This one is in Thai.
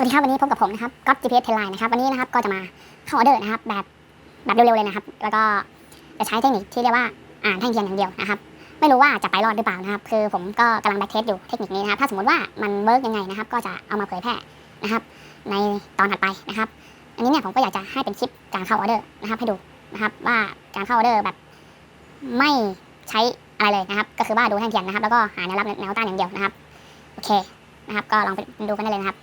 วัสดีครับวันนี้พบกับผมนะครับก๊อต GPS 10 Line นะครับวันนี้นะครับก็จะมาเข้าออเดอร์นะครับแบบแบบเร็วๆเลยนะครับ แล้วก็จะใช้เทคนิคที่เรียกว่าอ่านแท่งเทียนอย่างเดียวนะครับ ไม่รู้ว่าจะไปรอดหรือเปล่านะครับ คือผมก็กำลังแบ็เทสอยู่เทคนิคนี้นะครับ ถ้าสมมติว่ามันเวิร์กยังไงนะครับ ก็จะเอามาเผยแพร่นะครับ ในตอนถัดไปนะครับ อันนี้เนี่ยผมก็อยากจะให้เป็นคลิปการเข้าออเดอร์นะครับ ให้ดูนะครับว่าการเข้าออเดอร์แบบไม่ใช้อะไรเลยนะครับ ก็คือว่าดูแท่งเทียนนะครับ แล้วก็หาแนวรับแนวต้านอย่างเดียวนะครับ โอเคนะครับ ก็ลองไปดูกันได้เลยนะครับ